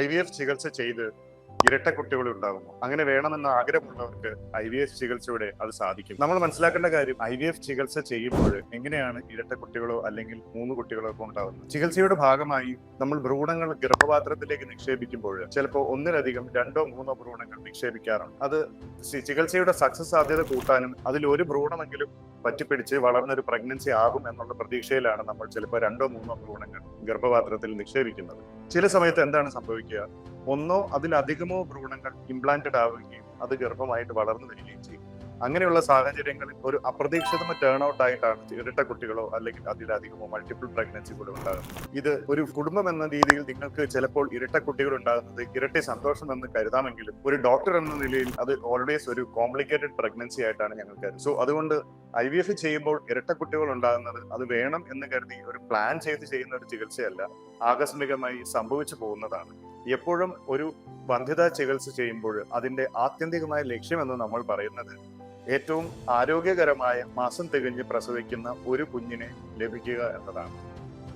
I V F ചികിത്സ ചെയ്ത് ഇരട്ട കുട്ടികൾ ഉണ്ടാകുന്നു. അങ്ങനെ വേണമെന്ന് ആഗ്രഹമുള്ളവർക്ക് ഐ വി എഫ് ചികിത്സയുടെ അത് സാധിക്കും. നമ്മൾ മനസ്സിലാക്കേണ്ട കാര്യം ഐ വി എഫ് ചികിത്സ ചെയ്യുമ്പോൾ എങ്ങനെയാണ് ഇരട്ട കുട്ടികളോ അല്ലെങ്കിൽ മൂന്ന് കുട്ടികളോ ഒക്കെ ഉണ്ടാകുന്നത്? ചികിത്സയുടെ ഭാഗമായി നമ്മൾ ഭ്രൂണങ്ങൾ ഗർഭപാത്രത്തിലേക്ക് നിക്ഷേപിക്കുമ്പോൾ ചിലപ്പോൾ ഒന്നിലധികം രണ്ടോ മൂന്നോ ഭ്രൂണങ്ങൾ നിക്ഷേപിക്കാറുണ്ട്. അത് ചികിത്സയുടെ സക്സസ് സാധ്യത കൂട്ടാനും അതിൽ ഒരു ഭ്രൂണമെങ്കിലും പറ്റിപ്പിടിച്ച് വളർന്നൊരു പ്രഗ്നൻസി ആകും എന്നുള്ള പ്രതീക്ഷയിലാണ് നമ്മൾ ചിലപ്പോൾ രണ്ടോ മൂന്നോ ഭ്രൂണങ്ങൾ ഗർഭപാത്രത്തിൽ നിക്ഷേപിക്കുന്നത്. ചില സമയത്ത് എന്താണ് സംഭവിക്കുക? ഒന്നോ അതിലധികമോ ഭ്രൂണങ്ങൾ ഇംപ്ലാന്റഡ് ആവുകയും അത് ഗർഭമായിട്ട് വളർന്നു വരികയും ചെയ്യും. അങ്ങനെയുള്ള സാഹചര്യങ്ങളിൽ ഒരു അപ്രതീക്ഷിതമായ ടേൺ ഔട്ട് ആയിട്ടാണ് ഇരട്ട കുട്ടികളോ അല്ലെങ്കിൽ അതിലധികമോ മൾട്ടിപ്പിൾ പ്രഗ്നൻസി കൂടെ ഉണ്ടാകുന്നത്. ഇത് ഒരു കുടുംബം എന്ന രീതിയിൽ നിങ്ങൾക്ക് ചിലപ്പോൾ ഇരട്ട കുട്ടികൾ ഉണ്ടാകുന്നത് ഇരട്ടി സന്തോഷം എന്ന് കരുതാമെങ്കിലും ഒരു ഡോക്ടർ എന്ന നിലയിൽ അത് ഓൾവേസ് ഒരു കോംപ്ലിക്കേറ്റഡ് പ്രഗ്നൻസി ആയിട്ടാണ് ഞങ്ങൾ കരുതുന്നത്. സോ അതുകൊണ്ട് ഐ വി എഫ് ചെയ്യുമ്പോൾ ഇരട്ട കുട്ടികൾ ഉണ്ടാകുന്നത് അത് വേണം എന്ന് കരുതി ഒരു പ്ലാൻ ചെയ്ത് ചെയ്യുന്ന ഒരു ചികിത്സയല്ല ആകസ്മികമായി സംഭവിച്ചു പോകുന്നതാണ്. എപ്പോഴും ഒരു വന്ധ്യതാ ചികിത്സ ചെയ്യുമ്പോൾ അതിന്റെ ആത്യന്തികമായ ലക്ഷ്യമെന്ന് നമ്മൾ പറയുന്നത് ഏറ്റവും ആരോഗ്യകരമായ മാസം തികഞ്ഞ് പ്രസവിക്കുന്ന ഒരു കുഞ്ഞിനെ ലഭിക്കുക എന്നതാണ്.